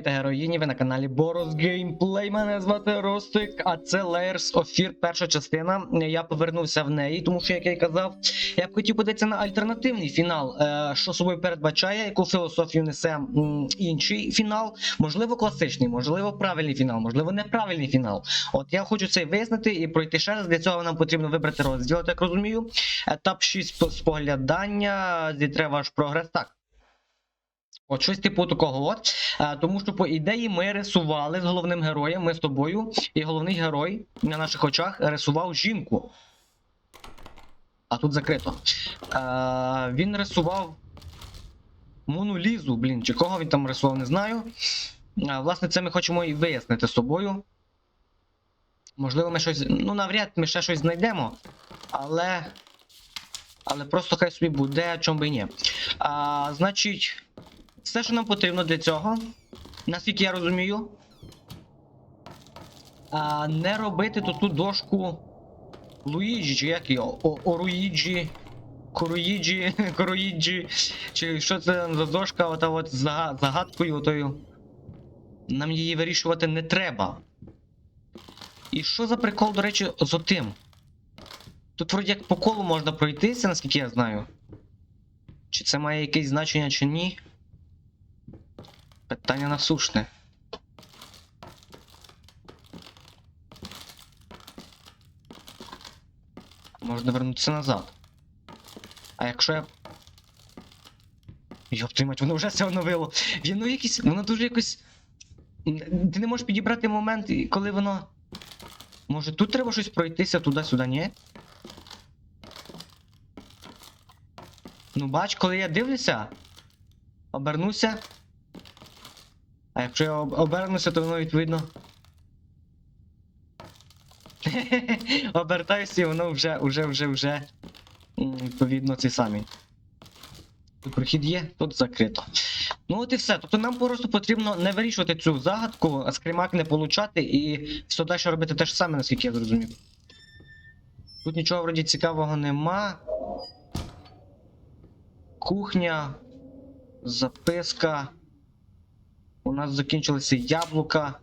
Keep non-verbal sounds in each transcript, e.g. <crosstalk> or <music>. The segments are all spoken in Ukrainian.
та героїні, ви на каналі Boros Gameplay. Мене звати Ростик, а це Layers of Fear, перша частина. Я повернувся в неї, тому що, як я й казав, я б хотів подивитися на альтернативний фінал, е, що собою передбачає, яку філософію несе інший фінал. Можливо, класичний, можливо, правильний фінал, можливо, неправильний фінал. От я хочу це вияснити і пройти ще раз. Для цього нам потрібно вибрати розділ, так розумію. Етап 6 споглядання, зітре ваш прогрес. Так. От щось типу такого. От. А, тому що, по ідеї, ми рисували з головним героєм, ми з тобою, і головний герой на наших очах рисував жінку. А тут закрито. А, він рисував Мону Лізу, блін, чи кого він там рисував, не знаю. А, власне, це ми хочемо і вияснити з собою. Можливо, ми щось. Ну, навряд ми ще щось знайдемо. Але. Але просто хай собі буде, чом би ні. А, значить, все, що нам потрібно для цього, наскільки я розумію, а, не робити тут ту дошку Луїджі, чи як його? О, Оруїджі, Коруїджі, <laughs> Коруїджі, чи що це за дошка, ота от з загадкою отою. Нам її вирішувати не треба. І що за прикол, до речі, з отим? Тут вроді як по колу можна пройтися, наскільки я знаю. Чи це має якесь значення, чи ні? Питання насушне. Можна вернутися назад. А якщо я. Йоп, мать, воно вже все оновило. Воно якесь. Воно дуже якось. Ти не можеш підібрати момент, коли воно. Може тут треба щось пройтися туди-сюди, ні? Ну бач, коли я дивлюся, обернуся. А якщо я обернуся, то воно відповідно. <laughs> Обертаюся і воно вже, вже, вже, вже. Відповідно, ці самі. Прохід є, тут закрито. Ну от і все. Тобто нам просто потрібно не вирішувати цю загадку, а скримак не получати і все далі робити те ж саме, наскільки я зрозумів. Тут нічого вроді цікавого нема. Кухня, записка. У нас закінчилися яблука.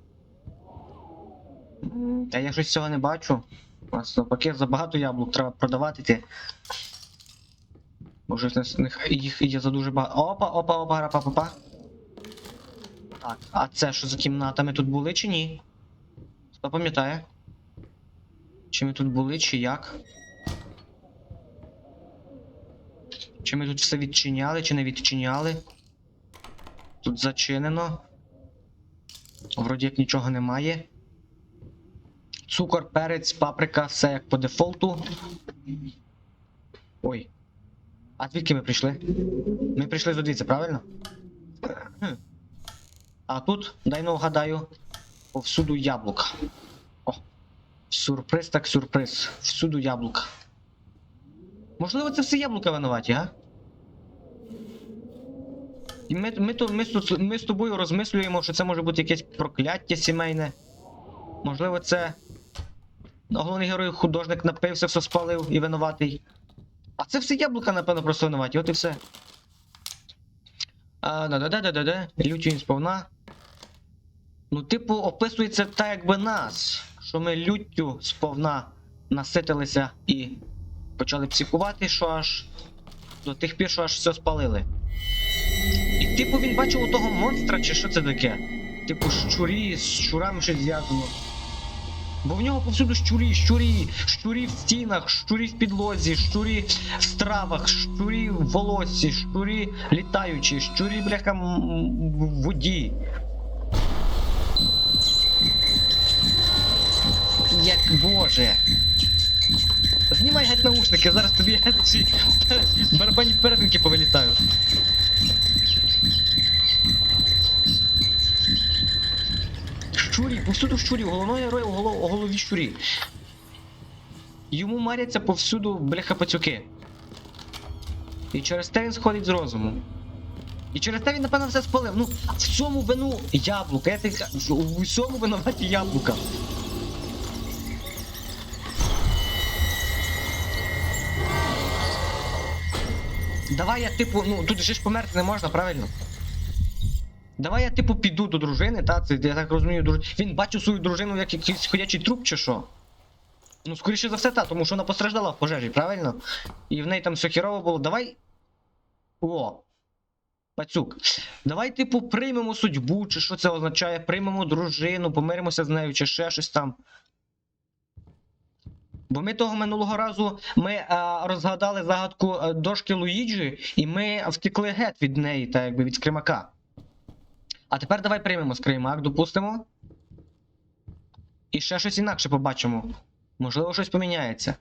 Та я щось цього не бачу. У нас навпаки забагато яблук треба продавати ті. Нас них- їх є за дуже багато. Опа, опа, опа, рапа, папа. Так, а це що за кімнатами тут були чи ні? Хто пам'ятає? Чи ми тут були, чи як? Чи ми тут все відчиняли, чи не відчиняли? Зачинено. Вроді як нічого немає. Цукор, перець, паприка, все як по дефолту. Ой. А звідки ми прийшли? Ми прийшли з звідси, правильно? А тут, дай ну вгадаю, повсюду яблука. О. Сюрприз так сюрприз. Всюду яблука. Можливо, це все яблука винуваті, а? І ми, ми, ми, з- ми з тобою розмислюємо, що це може бути якесь прокляття сімейне. Можливо, це. Головний герой художник напився, все спалив і винуватий. А це все яблука, напевно, просто винуваті, от і все. А, да-да-да-да-да. Люті він сповна. Ну, типу, описується так, якби нас. Що ми люттю сповна наситилися і почали психувати, що аж до тих пір, що аж все спалили. Типу він бачив у того монстра, чи що це таке? Типу, щурі, з щурами щось зв'язано. Бо в нього повсюду щурі, щурі, щурі в стінах, щурі в підлозі, щурі в стравах, щурі в волоссі, щурі літаючі, щурі, бляха, в воді. Як боже. Знімай геть наушники, зараз тобі <laughs> барабанні перетинки повилітають. Щурі, повсюду щурі, головного героя у голов- голові щурі. Йому маряться повсюду бляха пацюки. І через те він сходить з розуму. І через те він, напевно, все спалив. Ну, в цьому вину яблука. Я тобі кажу, у всьому винуваті яблука. Давай я типу, ну тут же ж померти не можна, правильно? Давай я типу піду до дружини, та? Це, я так розумію, друж... він бачив свою дружину як якийсь ходячий труп чи що? Ну, скоріше за все, та, тому що вона постраждала в пожежі, правильно? І в неї там все хірово було. Давай. О. Пацюк. Давай, типу, приймемо судьбу, чи що це означає, приймемо дружину, помиримося з нею, чи ще щось там. Бо ми того минулого разу ми а, розгадали загадку дошки Луїджі, і ми втекли геть від неї, та якби від скримака. А тепер давай приймемо скримак, допустимо. І ще щось інакше побачимо. Можливо, щось поміняється.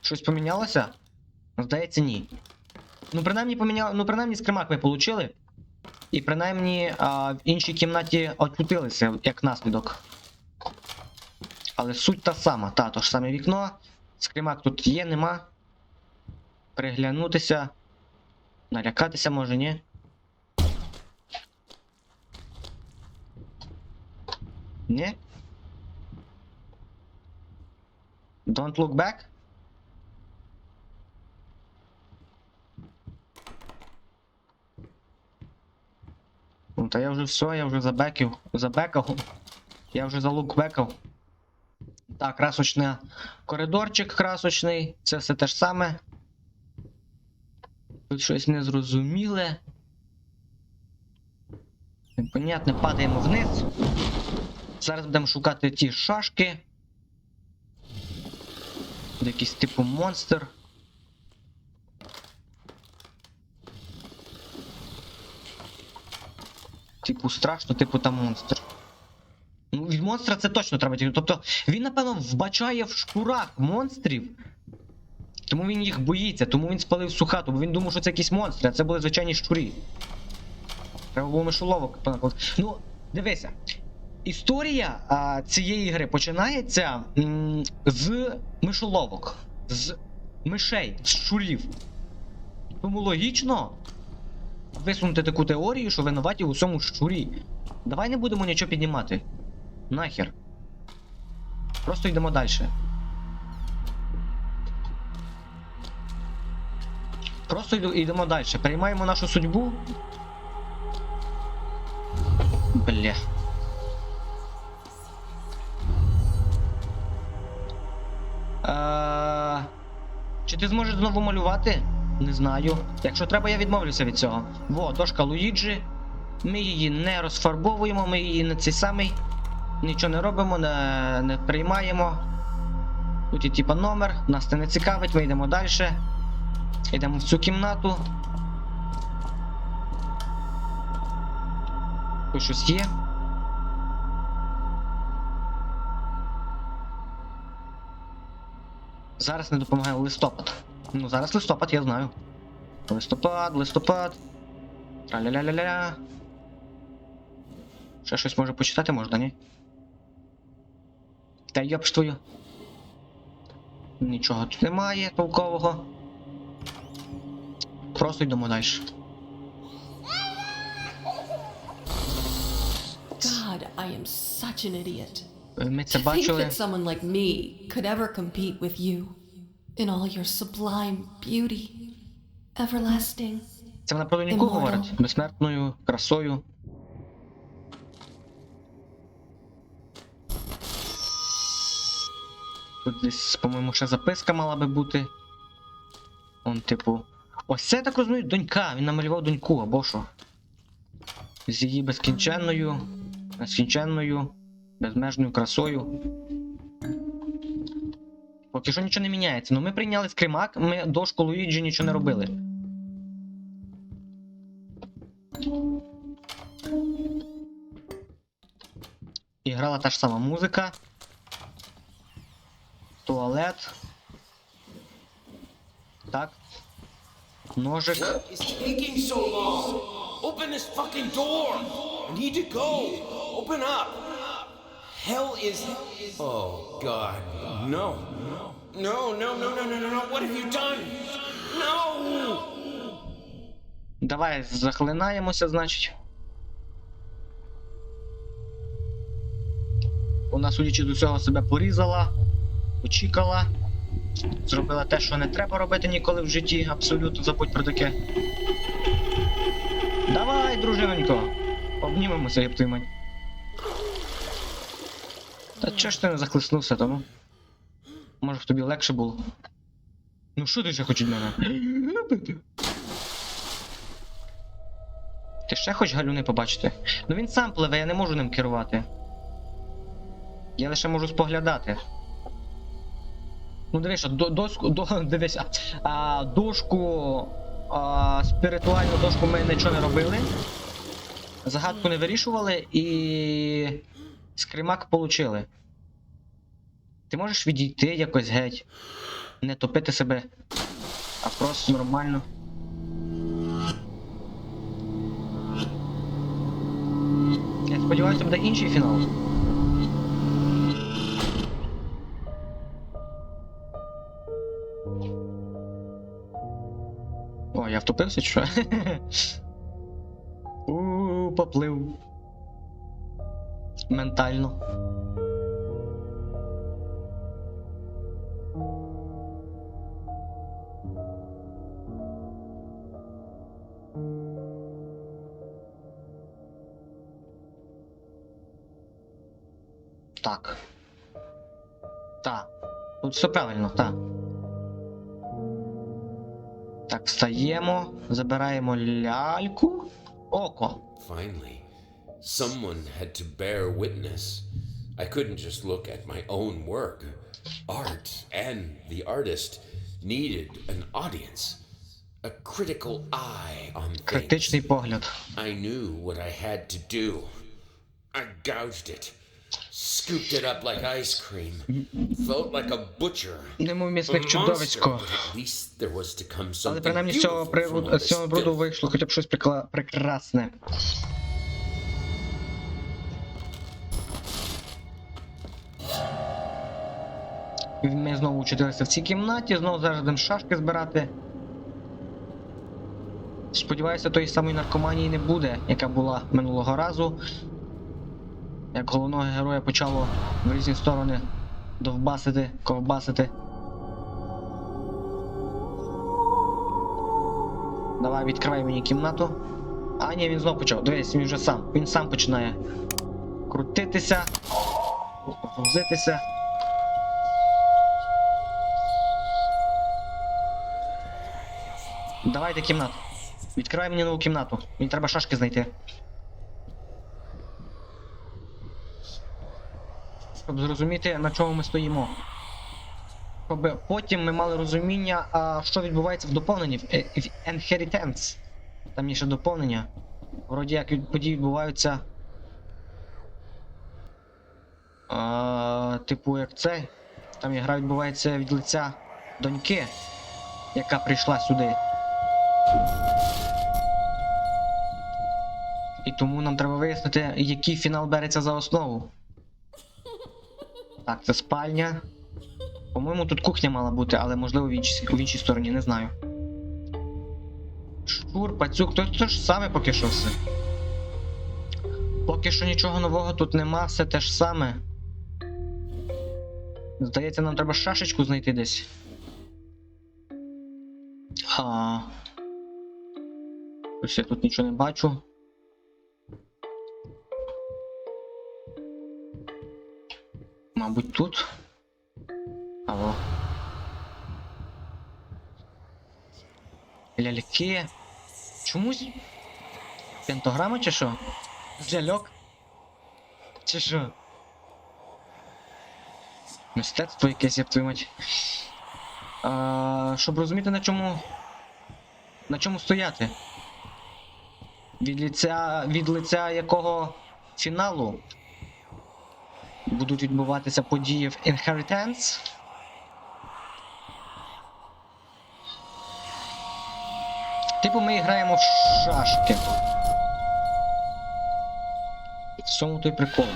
Щось помінялося? Здається, ні. Ну, принаймні, поміняли. Ну, принаймні, скримак ми получили. І принаймні а, в іншій кімнаті очутилися як наслідок. Але суть та сама, та, то ж саме вікно. Скримак тут є, нема. Приглянутися. Налякатися може, ні? Ні? Don't look back? Та я вже все, я вже забеків. Забекав. Я вже залукбекав. Так, красочний коридорчик красочний. Це все те ж саме. Тут щось незрозуміле. Непонятне, падаємо вниз. Зараз будемо шукати ті шашки. Якийсь типу монстр. Типу страшно, типу там монстр. Ну, від монстра це точно треба тільки. Тобто він, напевно, вбачає в шкурах монстрів. Тому він їх боїться, тому він спалив хату, бо він думав, що це якісь монстри, а це були звичайні щурі. Треба було мишоловок. Ну, дивися. Історія а, цієї гри починається м, з мишоловок, з мишей, з щурів. Тому логічно висунути таку теорію, що винуваті у всьому щурі. Давай не будемо нічого піднімати. Нахер. Просто йдемо далі. Просто йдемо далі. Приймаємо нашу судьбу. Бля. Е, Чи ти зможеш знову малювати? Не знаю. Якщо треба, я відмовлюся від цього. Во, дошка Луїджі. Ми її не розфарбовуємо, ми її не цей самий. Нічого не робимо, не, не приймаємо. Тут є типа номер, нас це не цікавить, ми йдемо далі. Йдемо в цю кімнату. Тут щось є. Зараз не допомагає листопад. Ну, зараз листопад, я знаю. Листопад, листопад. Траля-ля-ля-ля. Ще щось може почитати можна, ні? Та ж твою. Нічого тут немає толкового. Просто йдемо далі. God, I am such an idiot. Ми це To think that someone like me could ever compete with you in all your sublime beauty, everlasting. Це вона про доньку говорить? Безсмертною красою. Тут десь, по-моєму, ще записка мала би бути. Он, типу. Ось це я так розумію, донька. Він намалював доньку, або що? З її безкінченною, нескінченною, безмежною красою. Поки що нічого не міняється. Ну ми прийняли скримак, ми дошку Луїджі нічого не робили. І грала та ж сама музика. Туалет. Так. Ножик. Open this fucking door! I need to go! Open up! Hell is. Oh, God. No. No, no, no, no, no, no, no. What have you done? No! Давай захлинаємося, значить. Вона, судячи до цього, себе порізала, почікала. Зробила те, що не треба робити ніколи в житті, абсолютно забудь про таке. Давай, дружинонько! Обнімемося, мать. Та чого ж ти не захлиснувся тому? Може б тобі легше було. Ну що ти ще хочеш від мене? Ти ще хочеш галюни побачити? Ну він сам пливе, я не можу ним керувати. Я лише можу споглядати. Ну дивись, до, доску, до, <laughs> дивись, а, а, дошку, а, спіритуальну дошку ми нічого не робили. Загадку не вирішували і. Скримак получили. Ти можеш відійти якось геть. Не топити себе, а просто нормально. Я сподіваюся, буде інший фінал. О, я втопився чи що? <laughs> У, поплив. Ментально. Так. Так. Тут все правильно, так. Так, встаємо, забираємо ляльку. Око. Finally, someone had to bear witness. I couldn't just look at my own work. Art and the artist needed an audience, a critical eye on things. Критичний погляд. I knew what I had to do. I gouged it, scooped it up like ice cream, felt like a butcher. Немов A місник monster, чудовисько. but at least there was to come Але something принаймні з цього, beautiful from приводу, all з цього this бруду filth. вийшло хоча б щось прикла... прекрасне. Ми знову учитилися в цій кімнаті, знову зараз шашки збирати. Сподіваюся, тої самої наркоманії не буде, яка була минулого разу. Як головного героя почало в різні сторони довбасити, ковбасити. Давай, відкривай мені кімнату. А, ні, він знов почав. Дивись, він вже сам. Він сам починає крутитися, возитися. Давайте кімнату. Відкривай мені нову кімнату. Мені треба шашки знайти. Щоб зрозуміти, на чому ми стоїмо. Щоб потім ми мали розуміння, а що відбувається в доповненні, в, е- Inheritance. Там є ще доповнення. Вроді як події відбуваються. А, типу, як це. Там гра відбувається від лиця доньки, яка прийшла сюди. І тому нам треба вияснити, який фінал береться за основу. Так, це спальня. По-моєму, тут кухня мала бути, але можливо в іншій, в іншій стороні, не знаю. Щур, пацюк, то, то ж саме поки що все. Поки що нічого нового тут нема, все те ж саме. Здається, нам треба шашечку знайти десь. А. Ось я тут нічого не бачу. Мабуть, тут. Алло. Ляльки. Чомусь. Пентограма чи що? Ляльок? Чи що? Мистецтво якесь, я мать. А, щоб розуміти на чому. На чому стояти. Від лиця, від лиця якого фіналу будуть відбуватися події в Inheritance. Типу ми граємо в шашки. В цьому той прикол.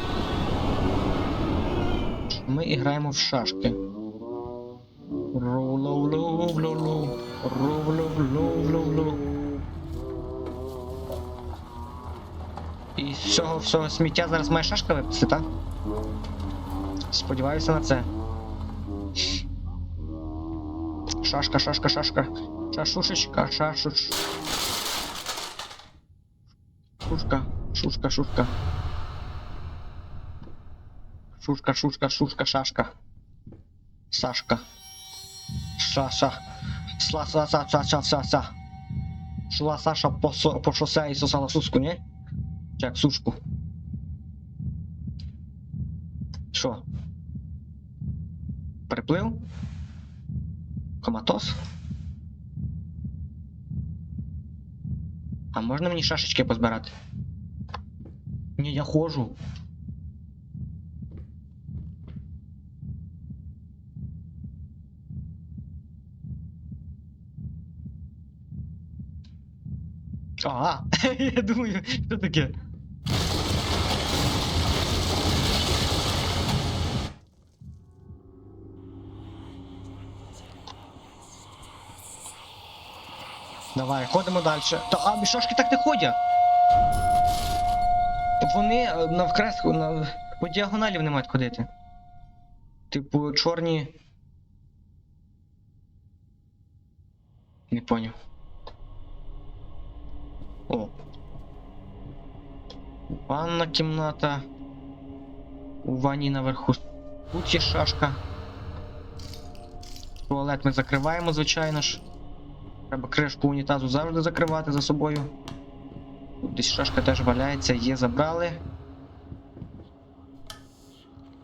Ми граємо в шашки. Роу-лоу-лоу-лоу-лоу. Роу-лоу-лоу-лоу-лоу. І з цього всього сміття зараз має шашка випустити, так? Сподіваюся на це. шашка, шашка, шашка. Шашушечка, шашуш. Шушка, шушка, шушка. Шушка, шушка, шушка, шашка. Сашка. Шаша. Сла, са, са, са, са, са, са. Шла Саша по, по шосе і сосала суску, ні? Як сушку? Що? Приплив? Коматоз? А можна мені шашечки позбирати? Ні, я ходжу. А, <laughs> я думаю, що таке? Давай, ходимо далі. Та а мішашки так не ходять. Вони е, на, по діагоналі не мають ходити. Типу, чорні. Не поняв. О. Ванна кімната. У ванні наверху. Тут є шашка. Туалет ми закриваємо, звичайно ж. Треба кришку унітазу завжди закривати за собою. Тут десь шашка теж валяється, є, забрали.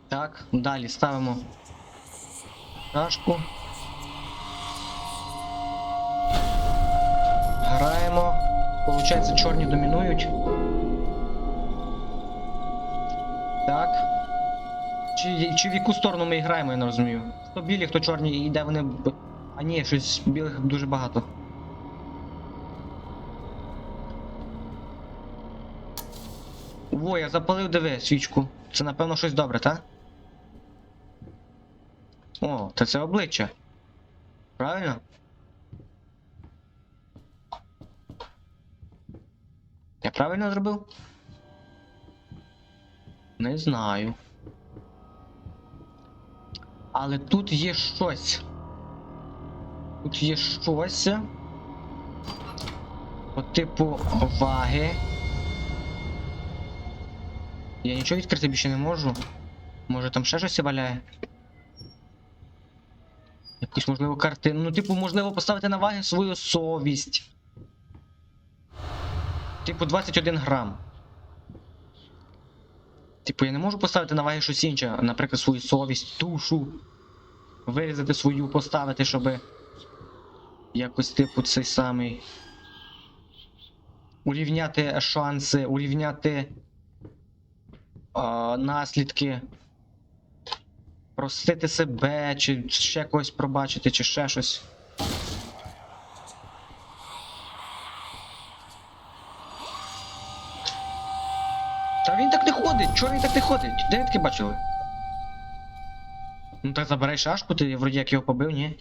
Так, далі ставимо шашку. Граємо. Получається, чорні домінують. Так. Чи, чи в яку сторону ми граємо, я не розумію. Хто білі, хто чорні, і де вони. А ні, щось білих дуже багато. Во, я запалив диви свічку. Це напевно щось добре, так? О, та це обличчя. Правильно? Я правильно зробив? Не знаю. Але тут є щось. Тут є щось. По типу ваги. Я нічого відкрити більше не можу. Може там ще щось валяє? Якусь можливо картину. Ну, типу, можливо, поставити на ваги свою совість. Типу 21 грам. Типу, я не можу поставити на ваги щось інше, наприклад, свою совість, душу. Вирізати свою, поставити, щоб якось, типу, цей самий. Урівняти шанси, урівняти а, наслідки. Простити себе, чи ще когось пробачити, чи ще щось. Та він так не ходить! Чого він так не ходить? Де ви таке бачили? Ну так забирай шашку, ти вроді як його побив, ні?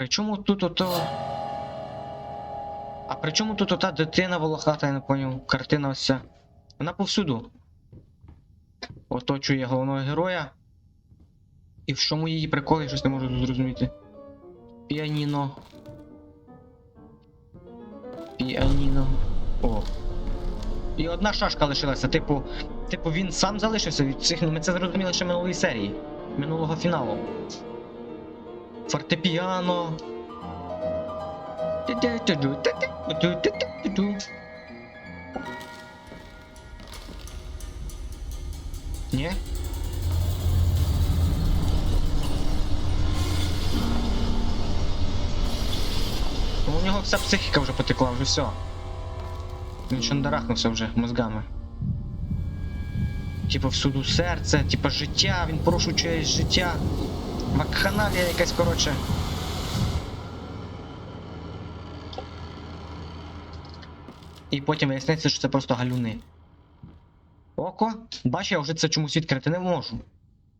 Причому тут ото. А при чому тут ота дитина волохата, я не поняв. Картина ось. Вона повсюду. Оточує головного героя. І в чому її прикол, я щось не можу зрозуміти. Піаніно. Піаніно. О. І одна шашка лишилася, типу. Типу він сам залишився від цих. Ми це зрозуміли ще минулої серії. Минулого фіналу. Фортепіано. Ні? Ну, у нього вся психіка вже потекла, вже все. Він ще дарахнувся вже мозгами. Типа всюду серце, типа життя, він порушує чиєсь життя. Вакханалія якась, коротше. І потім виясниться, що це просто галюни. Око, бачу, я вже це чомусь відкрити не можу.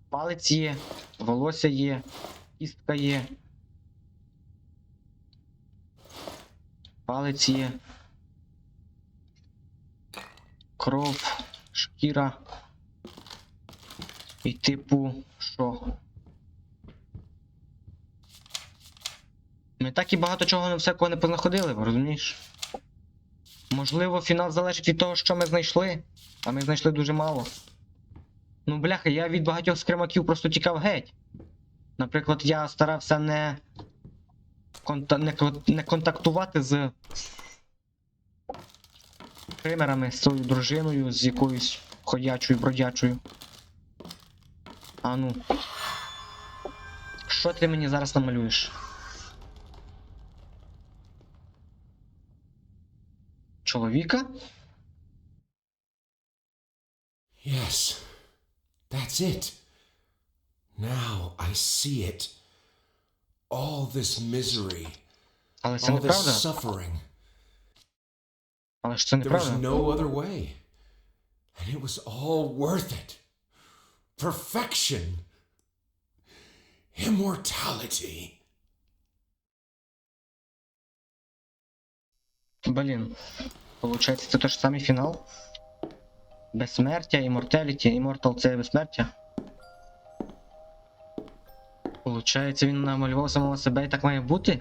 Палець є, волосся є, кістка є. Палець є. Кров. Шкіра. І типу, що? Ми так і багато чого всякого не познаходили, розумієш? Можливо, фінал залежить від того, що ми знайшли, а ми знайшли дуже мало. Ну, бляха, я від багатьох скримаків просто тікав геть. Наприклад, я старався не, конта... не, не контактувати з кримерами, з своєю дружиною, з якоюсь ходячою, бродячою. А ну. Що ти мені зараз намалюєш? Чоловіка? Yes, that's it. Now I see it. All this misery, Але це all this неправда. suffering. Але ж це There was неправда. no other way. And it was all worth it. Perfection. Immortality. Блін. Получається, це той ж самий фінал? Безсмертя, імморталіті. Іммортал це безсмертя. Получається, він намалював самого себе і так має бути?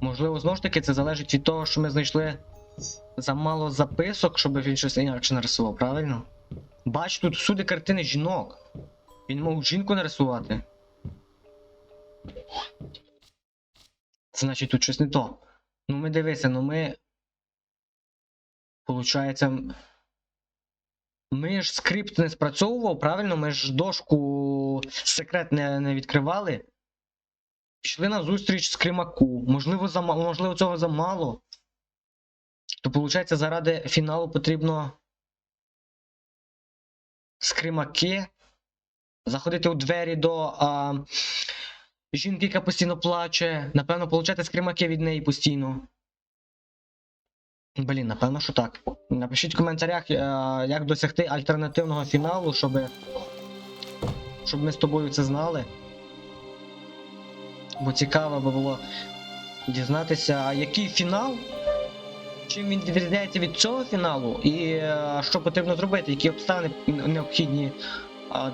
Можливо, знову ж таки, це залежить від того, що ми знайшли замало записок, щоб він щось інакше нарисував, правильно? Бач, тут всюди картини жінок. Він мог жінку нарисувати. Значить, тут щось не то. Ну ми дивися, ну ми. Получається. Ми ж скрипт не спрацьовував, правильно? Ми ж дошку секрет не, не відкривали. Пішли на зустріч з Кримаку. Можливо, зама... можливо, цього замало. То, виходить, заради фіналу потрібно з Кримаки заходити у двері до а, жінки, яка постійно плаче. Напевно, получати скримаки від неї постійно. Блін, напевно, що так. Напишіть в коментарях, е, як досягти альтернативного фіналу, щоб. Щоб ми з тобою це знали. Бо цікаво би було дізнатися, який фінал, чим він відрізняється від цього фіналу, і е, що потрібно зробити, які обставини необхідні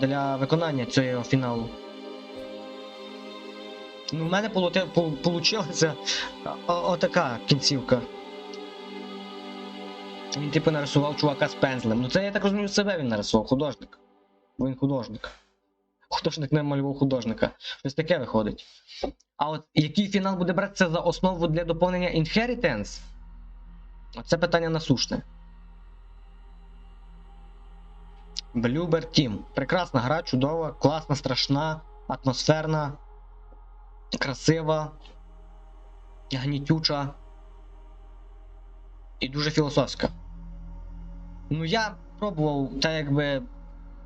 для виконання цього фіналу. Ну, в мене вийшла отака кінцівка. Він типу нарисував чувака з пензлем. Ну це я так розумію, себе він нарисував, художник. Він художник. Художник не малював художника. Щось таке виходить. А от який фінал буде братися за основу для доповнення Inheritance? Це питання насушне. Bloober Team. Прекрасна гра, чудова, класна, страшна, атмосферна, красива, гнітюча і дуже філософська. Ну, я пробував так якби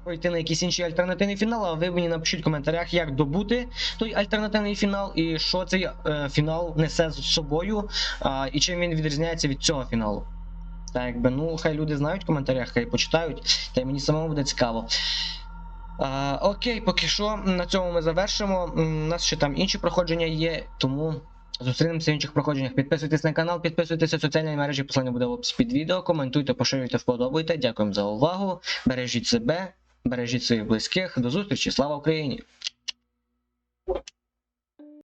пройти на якийсь інший альтернативний фінал, а ви мені напишіть в коментарях, як добути той альтернативний фінал і що цей е, фінал несе з собою, а, і чим він відрізняється від цього фіналу. Так, якби, ну, хай люди знають в коментарях, хай почитають, та й мені самому буде цікаво. А, окей, поки що на цьому ми завершимо. У нас ще там інші проходження є, тому зустрінемося в інших проходженнях. Підписуйтесь на канал, підписуйтесь в соціальні мережі, посилання буде в описі під відео, коментуйте, поширюйте, вподобайте. Дякуємо за увагу. Бережіть себе, бережіть своїх близьких. До зустрічі, слава Україні!